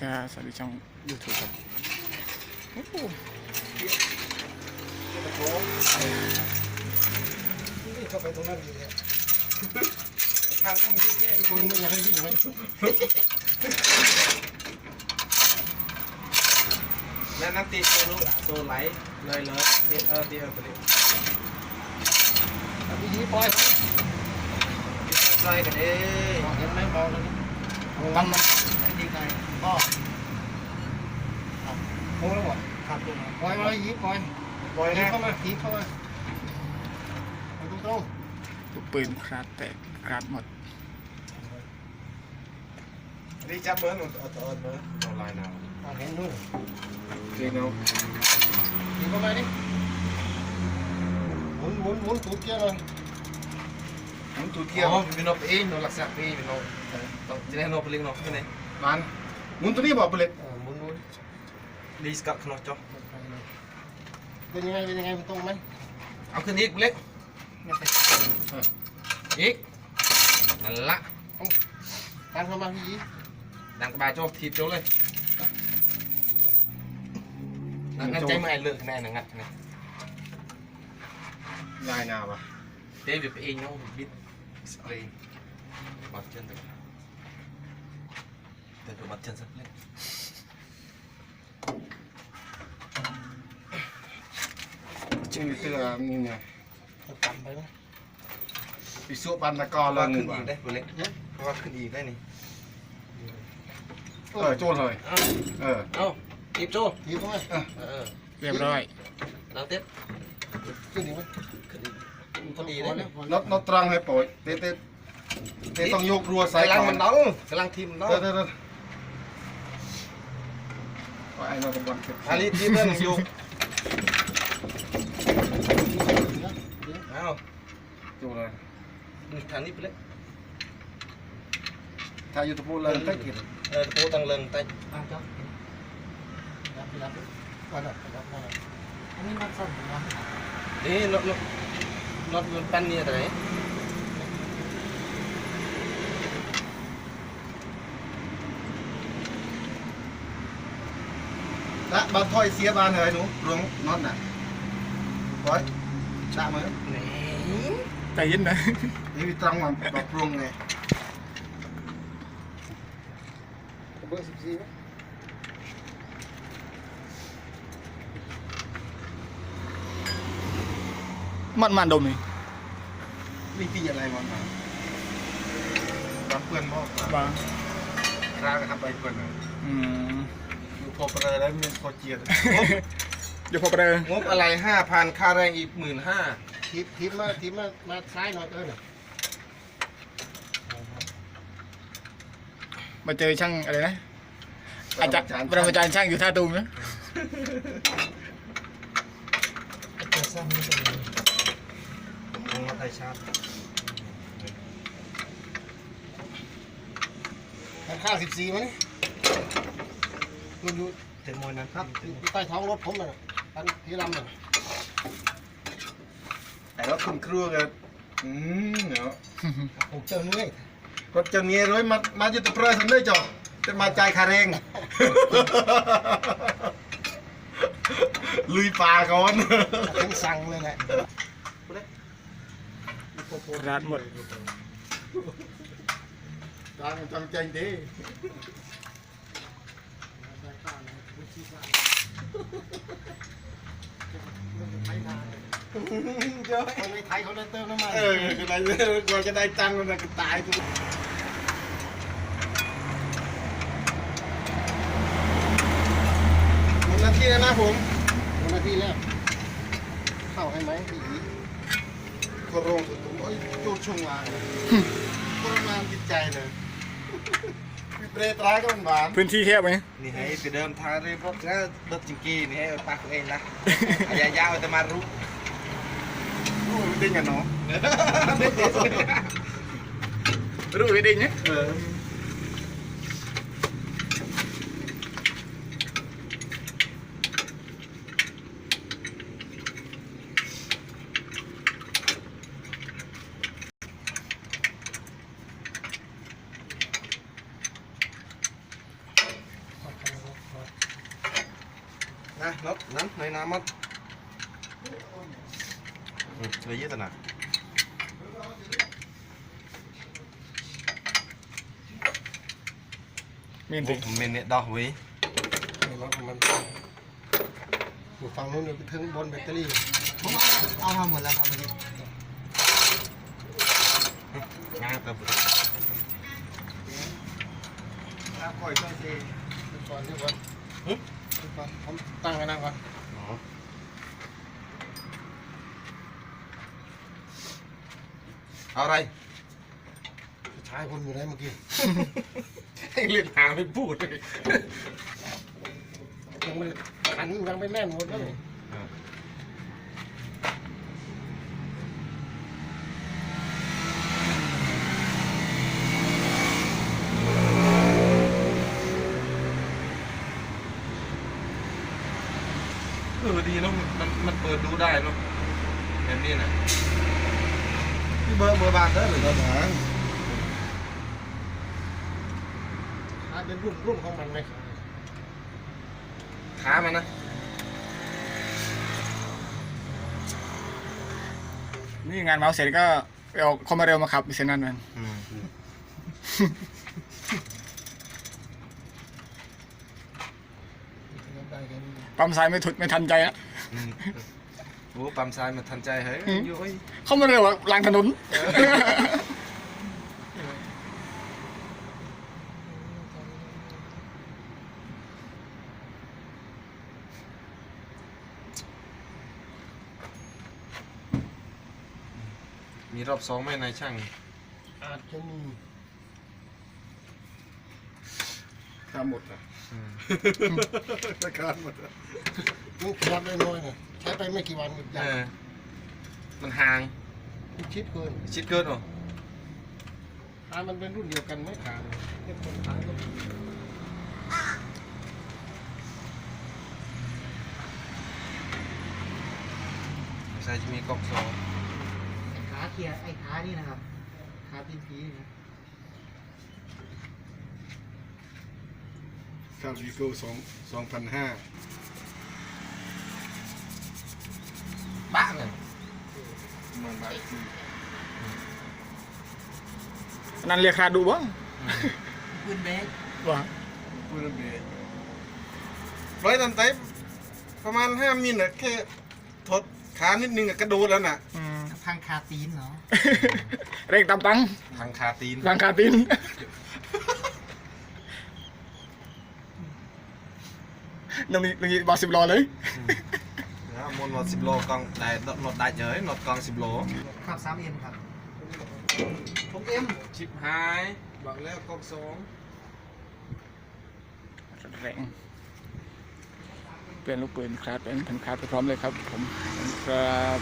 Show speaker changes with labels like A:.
A: ครับสวัสดีช่องยูทูบครับโอ้โห
B: เข้าไปตรงนั้นอยู่เนี่ยทางมันเยอะแยะคุณไม่อยากให้วิ่งไหม
C: แล้วน้ำตีโซลูกโซไหลเลยเลยตีเออตีเออไปเลย
B: มีหีปล่อย
C: ใส่กันเอ้
B: เห็นไหมเบาแล้วนี่
A: ตั้งมัน
B: ใจพ่อโอ้แล้วบ่
C: ขับตรงนั้น
B: ปล่อยมาหีปล่อย
C: ปล่อย
B: หี
C: นะ
B: เข้ามาหีเข้ามาไปตรง
A: ลูกปืนคราดแตกคราดหมด
C: ดีจับเบอร์หนูเอาตัวเบอร์เอาลายน้
B: ๆเห็นนู่นำ
C: ดีเนาะ
B: หีเข้ามาดิหมุนหมุนหมุนตูดเกียร์เลย
C: ผมถูกเที่ยวมีนกเองนกลักษณะเองมีนกต้องจะได้นกไปเลี้ยงนกที่ไหน
B: มัน
C: มุนตัวนี้บอกไปเลย
B: หมุนหมุน
C: ดีสกัดขนมจ๊อก
B: เป็นยังไงเป็นยังไงมันตรงไหม
C: เอาขึ้นอีกเล็กอีกนั่นละ
B: การเข้ามาพี่หี
C: ดังกระบาโจ๊กทีบโจ๊กเลยงั้นใจไม่เลิกแน่นะงัดนะ
B: ลายนาปะ
C: เจ๊ไปเองเนาะบิดสเปรย์บัดเจนแต่แต่ดูบัดเจนสักเล็ก
B: ชื่อเสื้อนี่ไงต่ำไปไหม
C: ปีสุบันตะกอเลยขึ้นอีกได้ตัวเล็กเพราะว่าขึ้นอีกได้นี่
B: เออโจนเลย
C: เอ้า
B: เออ
C: เอ้าทีบโจ้
B: หีเข้ามา
C: เออ
A: เรียบร้อย
C: แล้วเต็บ
B: ขึ้นอีกไหม
C: ขึ้นอีกพอดีได้นี่
B: น็อตน็อตตรังให้ปล่อยเต้เต้เต้ต้องยกรัวใส่
C: กำลัง
B: ก่อ
C: มันนน้องกำลังทีมน้อง
B: เต้เต้เต้ ไอ้เราเป็นบอลเก็บ
C: อันนี้ทีมเพื่อนอยู่เอ้า
B: จูเลย
C: ทางนี้ไปเลย
B: ถ้าอยู่ตะปูเลยใต้กิน
C: เออโป้ตังเลิงแต่
B: อะครับรับรับวันรับวับอันนี้มันสั้นนะ
C: นี่น็อตน็อตมันปั้นเนี่ยแต่ไร
B: วงน็อตน่ะร้อยชามือ
C: นี่
A: ใจเย็นนะ
B: นี่มีตรังมันปรับปรุงไงเบอร์สิบสี่ไหม
A: มันมันดมนี่
B: นี่พี่อะไรมันมารับเพื่อนมอบมา
A: บ้าง
B: ร้านนะครับไปเพื่อนน่ะ
A: อืม
B: อยู่พอประเดี๋ยวมีพอเจียด
A: เดี๋ยวพอไปเลย
C: งบอะไรห้าพันค่าแรงอีกหมื่นห้า
B: ทิปทิปมาทิปมามาซ้ายหน่อยเออน่ะ
A: มาเจอช่างอะไรนะ อาจารย์ปรมาจารย์ช่างอยู่ท่าตูมนะ
B: จะสั้นไม่เป็นไร
C: งบไทยชาร์จ
B: ทานข้าวสิบสี่มั้ย นี่อยู่
C: เต็มมวยนั้น
B: ครับอยู่ใต้ท้องรถผมน่ะตันที่ลำน่ะ
C: แต่ว่าคุณครูกันอืมเนาะ
B: ผมเจอเมื่อย
C: ก็จะมีร้อยมามาจุดเปรย์สำเร็จจ่อจะมาจ่ายค่าแรงลุยป่าก่อน
B: เป็นสั่งเลยแหละ
A: คราดหมด
B: ตามจำใจดี คนในไทยเขาได้เติมน้ำมัน
C: เออก็ได้กว่าจะได้ตังค์มันก็ตายกู
B: หมดหน้าที่แล้วนะผมหมดหน้าที่แล้ว เข้าให้ไหมพี่อีโคโรงสุดผมโอ้ยโจชงมาเลยทรมานจิตใจเลยมี เปรตร้ายก็มันบาน
A: พื้นที่แคบไหม
C: นี่ให้ไปเดิมทางเรียบรถก็รถจิงกี้นี่ให้ปากเองนะอย่ายาวแต่มารู้
B: โอ้ยดิ้งกันเนาะ
A: รู้ไปดิงเนี่ย
C: นะน็อตนั้นในน้ำมัดอืมเลยเยอะตนะ
A: มีน
C: โอ้
A: สิ
C: ผมเมนเนี่ยดอกเว้ย
B: ในรถมันอยู่ฝั่งนู้นเนี่ยไปถึงบนแบตเตอรี่
D: ผมเอามาหมดแล้วครับเมื่อกี้
C: งาแต่
D: ครับก่อยช่วยเซ
B: เดี๋ยวก่อนเดี๋ยวก่อนเดี๋ยว ก่อนผมตั้งไว้นั่งก่อน
C: อ๋อเอาอะไร
B: ชายคนอยู่ไหนเมื่อกี้
C: ให้เล่นหาไม่พูดเลย
B: ยังไม่ขันยังไม่แน่นหมดเลย
C: เออดีเนาะมันมันเปิดดูได้เนาะแบบนี้นะ
B: พี่เบอร์เบอร์บานเด้อหรือเบอร์บานอ่าเป็นรุ่นรุ่นของมันไหมครับ
C: ขามันนะ
A: นี่งานเมาส์เสร็จก็ไปเอาคอมมาเร็วมาขับดิเซนนั่นมัน
C: อืม
B: ได้แค่นี้
A: ปั๊มซ้ายไม่ถุดไม่ทันใจอะ
C: อืมโอ้ปั๊มซ้ายมันทันใจเฮ้ยอยู่เฮ้ย
A: เข้ามาเร็วอะกลางถนน
C: มีรอบสองไหมนายช่าง
B: อาจจะมี
A: ทำหมดอะ
C: อืม
B: ราคาหมดแล้วนี่ขยับได้น้อยเนี่ยใช้ไปไม่กี่วันก็
C: เอ
B: ยัง
C: อมันห่าง
B: ชิดเกิน
C: ชิดเกินเหรอ
B: ขามันเป็นรุ่นเดียวกันไหมขาเนี่ยเทียบคนขาก็
C: ใส่จะมีกล้องสอง
D: ไอ้ขาเคียร์ไอ้ขานี่นะครับ ขาตีนผีนี่นะ
B: คาริโก้สองสองพันห้า
C: บ้าเลย
B: มันบาทสี่
A: นั่นเรียกคาดูบ้าง
D: ปืนเบส
A: ว่า
B: พูดเรื่องเบส
C: ร้อยตันไตประมาณห้ามิลน่ะแค่ทดขานิดนึงอะกระโดดแล้วน่ะ
A: อืม
D: พังคาตีนเนาะ
A: เร่งตามตัง
C: ทางขาตีน
A: ทางคาตินน้องนี่น้องนี่บอสิบล้อเลย
C: นะมนหนอดสิบโลกองได้หนอดได้เจอหนอดกองสิบโล
D: ขับสามเอ็มครับผมเอ็ม
C: ชิปหายบอกแล้วกองสอง
A: แรงเปลี่ยนลูกปืนคลาดเป็นพันคลาดไปพร้อมเลยครับ ผมครับ